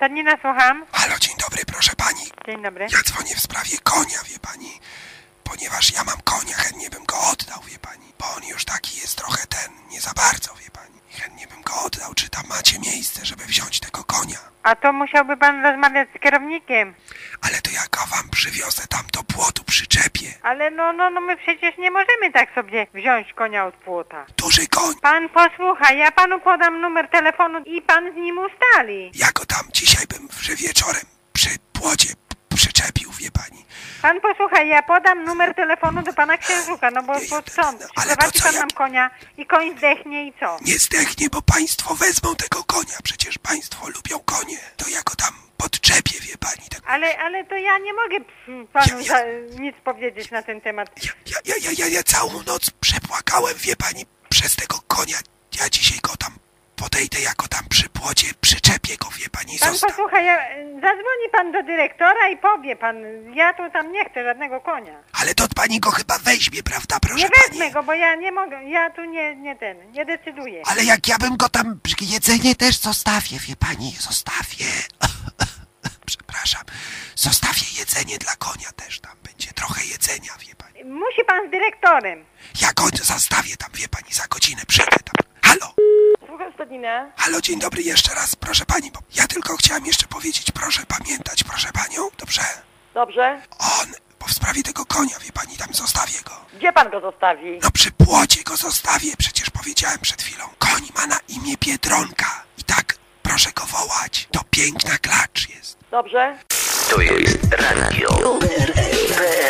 Stadnina, słucham. Halo, dzień dobry, proszę pani. Dzień dobry. Ja dzwonię w sprawie konia, wie pani. Ponieważ ja mam konia, chętnie bym go oddał, wie pani. Bo on już taki jest trochę ten, nie za bardzo, wie pani. Chętnie bym go oddał. Czy tam macie miejsce, żeby wziąć tego konia? A to musiałby pan rozmawiać z kierownikiem. Ale to jak go wam przywiozę tam do płotu, przyczepię. Ale no, no, no my przecież nie możemy tak sobie wziąć konia od płota. Duży koń. Pan posłucha, ja panu podam numer telefonu i pan z nim ustali. Ja go tam dzisiaj bym, że wieczorem przy płocie przyczepił, wie pani. Pan posłuchaj, ja podam numer telefonu do pana księżuka, no bo, Ej, bo ale to Przyprowadzi co pan ja- nam konia i koń zdechnie i co? Nie zdechnie, bo państwo wezmą tego konia. Przecież państwo lubią konie. To ja go tam podczepię, wie. Ale, ale to ja nie mogę panu Ja- ja- za, nic powiedzieć na ten temat. Ja, ja, ja, ja, ja, całą noc przepłakałem, wie pani, przez tego konia. Ja dzisiaj go tam podejdę, jako tam przy płocie, przyczepię go, wie pani, Pan zostaw. posłuchaj, ja, zadzwoni pan do dyrektora i powie pan, ja tu tam nie chcę żadnego konia. Ale to pani go chyba weźmie, prawda, proszę Nie wezmę go, bo ja nie mogę, ja tu nie, nie ten, nie decyduję. Ale jak ja bym go tam, jedzenie też zostawię, wie pani, zostawię. Przepraszam, zostawię jedzenie dla konia też, tam będzie trochę jedzenia, wie pani. Musi pan z dyrektorem. Ja go zostawię tam, wie pani, za godzinę przyjdę tam. Halo, Słucham Stadninę. halo, dzień dobry jeszcze raz, proszę pani, bo ja tylko chciałem jeszcze powiedzieć, proszę pamiętać, proszę panią, dobrze? Dobrze. On, bo w sprawie tego konia, wie pani, tam zostawię go. Gdzie pan go zostawi? No przy płocie go zostawię, przecież powiedziałem przed chwilą. Koń ma na imię Biedronka. I tak, proszę go wołać. To piękna klacz jest. Dobrze. To jest radio PRL.